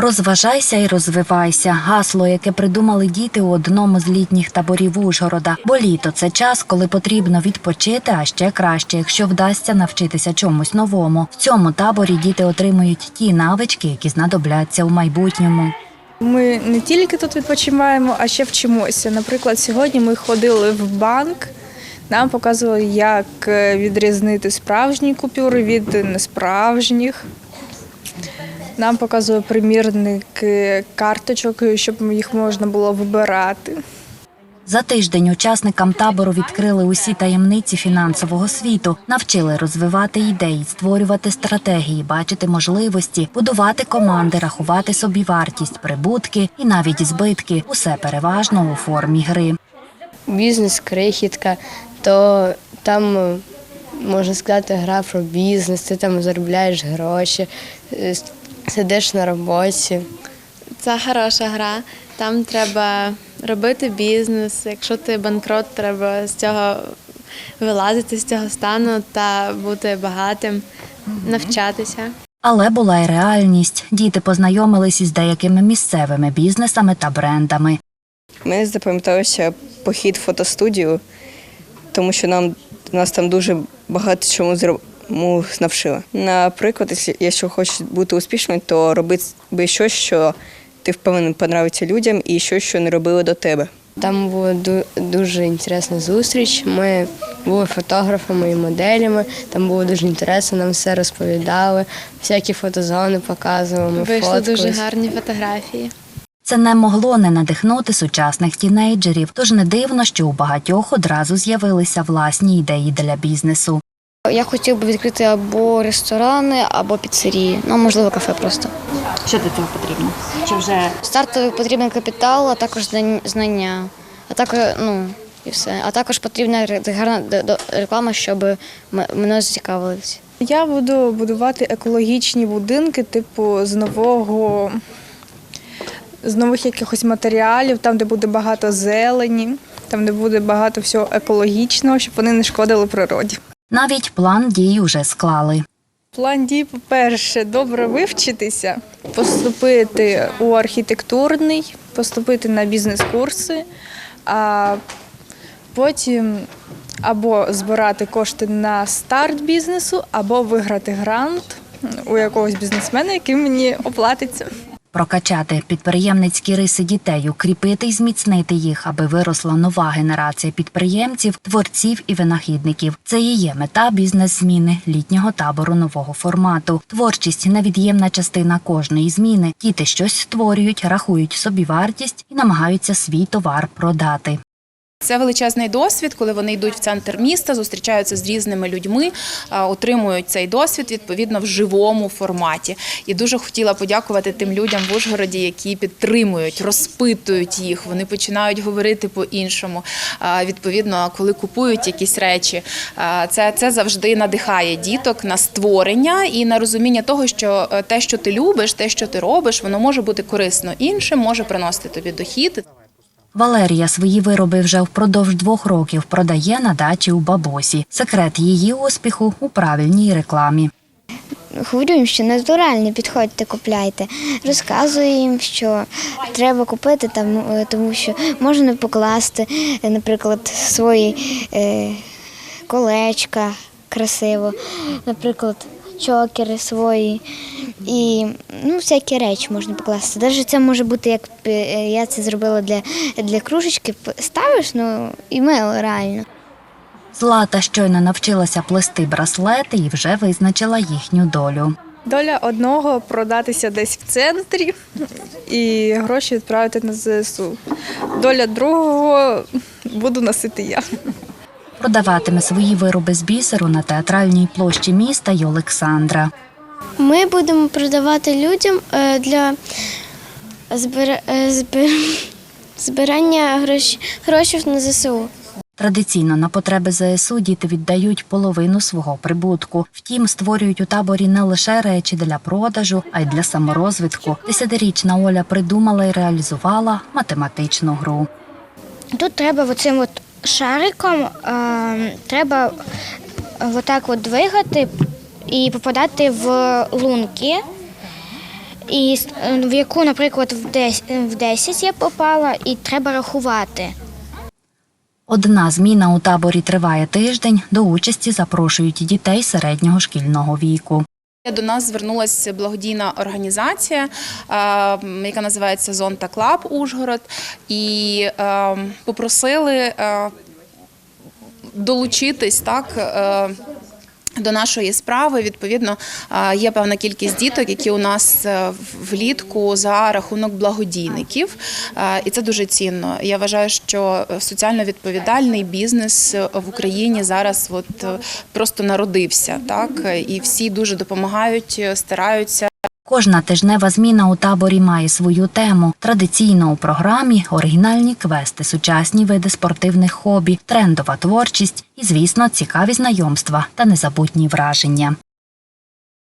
Розважайся і розвивайся. Гасло, яке придумали діти у одному з літніх таборів Ужгорода. Бо літо це час, коли потрібно відпочити, а ще краще, якщо вдасться навчитися чомусь новому. В цьому таборі діти отримують ті навички, які знадобляться у майбутньому. Ми не тільки тут відпочиваємо, а ще вчимося. Наприклад, сьогодні ми ходили в банк. Нам показували, як е, відрізнити справжні купюри від несправжніх. Нам показує примірник е, карточок, щоб їх можна було вибирати. За тиждень учасникам табору відкрили усі таємниці фінансового світу, навчили розвивати ідеї, створювати стратегії, бачити можливості, будувати команди, рахувати собі вартість, прибутки і навіть збитки. Усе переважно у формі гри. бізнес крихітка, то там е, можна сказати гра про бізнес, ти там заробляєш гроші, е, сидиш на роботі. Це хороша гра. Там треба робити бізнес. Якщо ти банкрот, треба з цього вилазити з цього стану та бути багатим, навчатися. Але була й реальність. Діти познайомились із деякими місцевими бізнесами та брендами. Мені запам'ятався похід в фотостудію, тому що нам нас там дуже багато чому зрому навчили. Наприклад, якщо- хочеш бути успішним, то роби би щось, що ти впевнений понравиться людям, і щось, що не робили до тебе. Там була дуже інтересна зустріч. Ми були фотографами і моделями. Там було дуже інтересно, нам все розповідали, всякі фотозони показували. Ми Вийшли дуже гарні фотографії. Це не могло не надихнути сучасних тінейджерів, тож не дивно, що у багатьох одразу з'явилися власні ідеї для бізнесу. Я хотів би відкрити або ресторани, або піцерії, ну можливо, кафе просто. Що для цього потрібно? Чи вже Стартовий потрібен капітал, а також знання, а також ну і все. А також потрібна гарна реклама, щоб мене зацікавилися. Я буду будувати екологічні будинки, типу з нового, з нових якихось матеріалів, там, де буде багато зелені, там, де буде багато всього екологічного, щоб вони не шкодили природі. Навіть план дій уже склали. План дій, по-перше, добре вивчитися, поступити у архітектурний, поступити на бізнес-курси, а потім або збирати кошти на старт бізнесу, або виграти грант у якогось бізнесмена, який мені оплатиться. Прокачати підприємницькі риси дітей, укріпити і зміцнити їх, аби виросла нова генерація підприємців, творців і винахідників. Це і є мета бізнес-зміни літнього табору нового формату. Творчість невід'ємна частина кожної зміни. Діти щось створюють, рахують собі вартість і намагаються свій товар продати. Це величезний досвід, коли вони йдуть в центр міста, зустрічаються з різними людьми, отримують цей досвід відповідно в живому форматі. І дуже хотіла подякувати тим людям в Ужгороді, які підтримують, розпитують їх. Вони починають говорити по-іншому. Відповідно, коли купують якісь речі, це, це завжди надихає діток на створення і на розуміння того, що е, те, що ти любиш, те, що ти робиш, воно може бути корисно іншим, може приносити тобі дохід. Валерія свої вироби вже впродовж двох років продає на дачі у бабусі. Секрет її успіху у правильній рекламі. Говорю їм, що натуральні підходьте, купляйте. Розказую їм, що треба купити, там, е, тому що можна покласти, е, наприклад, свої е, колечка красиво, наприклад, чокери свої. І ну, всякі речі можна покласти. Навіть це може бути, як е, я це зробила для, для кружечки. Ставиш, ну і мило реально. Злата щойно навчилася плести браслети і вже визначила їхню долю. Доля одного продатися десь в центрі і гроші відправити на ЗСУ. Доля другого буду носити я. Продаватиме свої вироби з бісеру на театральній площі міста й Олександра. Ми будемо продавати людям е, для збира- е, збир- збирання грош- грошей на ЗСУ. Традиційно на потреби ЗСУ діти віддають половину свого прибутку. Втім, створюють у таборі не лише речі для продажу, а й для саморозвитку. Десятирічна Оля придумала і реалізувала математичну гру. Тут треба оцим от шариком е, треба отак от двигати і попадати в лунки. і е, в яку, наприклад, в 10, в 10 я попала, і треба рахувати. Одна зміна у таборі триває тиждень. До участі запрошують дітей середнього шкільного віку. До нас звернулася благодійна організація, е, яка називається Зонта Клаб Ужгород, і е, попросили е, долучитись так. Е, До нашої справи відповідно е, є певна кількість діток, які у нас е, влітку за рахунок благодійників, Е, і це дуже цінно. Я вважаю, що соціально відповідальний бізнес в Україні зараз от е, просто народився, так і всі дуже допомагають, стараються. Кожна тижнева зміна у таборі має свою тему. Традиційно у програмі оригінальні квести, сучасні види спортивних хобі, трендова творчість і, звісно, цікаві знайомства та незабутні враження.